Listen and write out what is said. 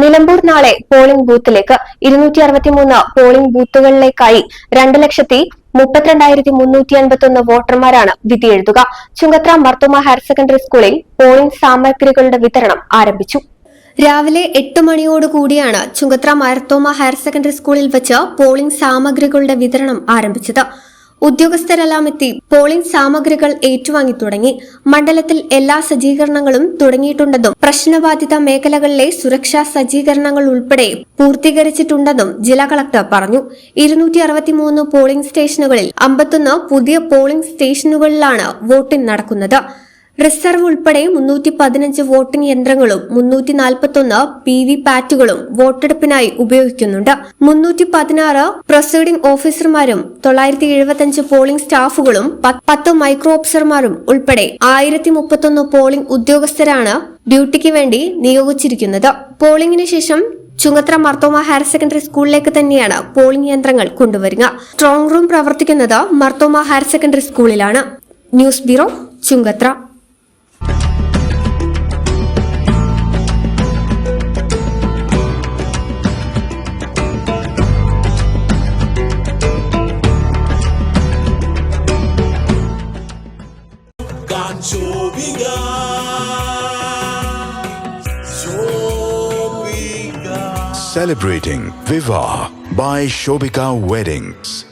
നിലമ്പൂർ നാളെ പോളിംഗ് ബൂത്തിലേക്ക് ഇരുന്നൂറ്റി അറുപത്തിമൂന്ന് പോളിംഗ് ബൂത്തുകളിലേക്കായി രണ്ട് ലക്ഷത്തി മുപ്പത്തിരണ്ടായിരത്തി മുന്നൂറ്റി അൻപത്തൊന്ന് വോട്ടർമാരാണ് വിധിയെഴുതുക ചുങ്കത്ര മർത്തുമ ഹയർ സെക്കൻഡറി സ്കൂളിൽ പോളിംഗ് സാമഗ്രികളുടെ വിതരണം ആരംഭിച്ചു. രാവിലെ എട്ട് മണിയോടുകൂടിയാണ് ചുങ്കത്ര മർത്തോമ ഹയർ സെക്കൻഡറി സ്കൂളിൽ വെച്ച് പോളിംഗ് സാമഗ്രികളുടെ വിതരണം ആരംഭിച്ചത്. ഉദ്യോഗസ്ഥരെല്ലാം എത്തി പോളിംഗ് സാമഗ്രികൾ ഏറ്റുവാങ്ങി തുടങ്ങി. മണ്ഡലത്തിൽ എല്ലാ സജ്ജീകരണങ്ങളും തുടങ്ങിയിട്ടുണ്ടെന്നും പ്രശ്നബാധിത മേഖലകളിലെ സുരക്ഷാ സജ്ജീകരണങ്ങൾ ഉൾപ്പെടെ പൂർത്തീകരിച്ചിട്ടുണ്ടെന്നും ജില്ലാ കളക്ടർ പറഞ്ഞു. ഇരുന്നൂറ്റി അറുപത്തിമൂന്ന് പോളിംഗ് സ്റ്റേഷനുകളിൽ അമ്പത്തൊന്ന് പുതിയ പോളിംഗ് സ്റ്റേഷനുകളിലാണ് വോട്ടിംഗ് നടക്കുന്നത്. റിസർവ് ഉൾപ്പെടെ മുന്നൂറ്റി പതിനഞ്ച് വോട്ടിംഗ് യന്ത്രങ്ങളും മുന്നൂറ്റി നാൽപ്പത്തൊന്ന് പി വി പാറ്റുകളും വോട്ടെടുപ്പിനായി ഉപയോഗിക്കുന്നുണ്ട്. മുന്നൂറ്റി പതിനാറ് പ്രൊസീഡിംഗ് ഓഫീസർമാരും തൊള്ളായിരത്തി എഴുപത്തിയഞ്ച് പോളിംഗ് സ്റ്റാഫുകളും പത്ത് മൈക്രോ ഓഫീസർമാരും ഉൾപ്പെടെ ആയിരത്തി മുപ്പത്തൊന്ന് പോളിംഗ് ഉദ്യോഗസ്ഥരാണ് ഡ്യൂട്ടിക്ക് വേണ്ടി നിയോഗിച്ചിരിക്കുന്നത്. പോളിംഗിന് ശേഷം ചുങ്കത്ര മർത്തോമ ഹയർ സെക്കൻഡറി സ്കൂളിലേക്ക് തന്നെയാണ് പോളിംഗ് യന്ത്രങ്ങൾ കൊണ്ടുവരിക. സ്ട്രോങ് റൂം പ്രവർത്തിക്കുന്നത് മർത്തോമ ഹയർ സെക്കൻഡറി സ്കൂളിലാണ്. News bureau Chungathara. Canchoviga. Shoviga. Celebrating Viva by Shobika Weddings.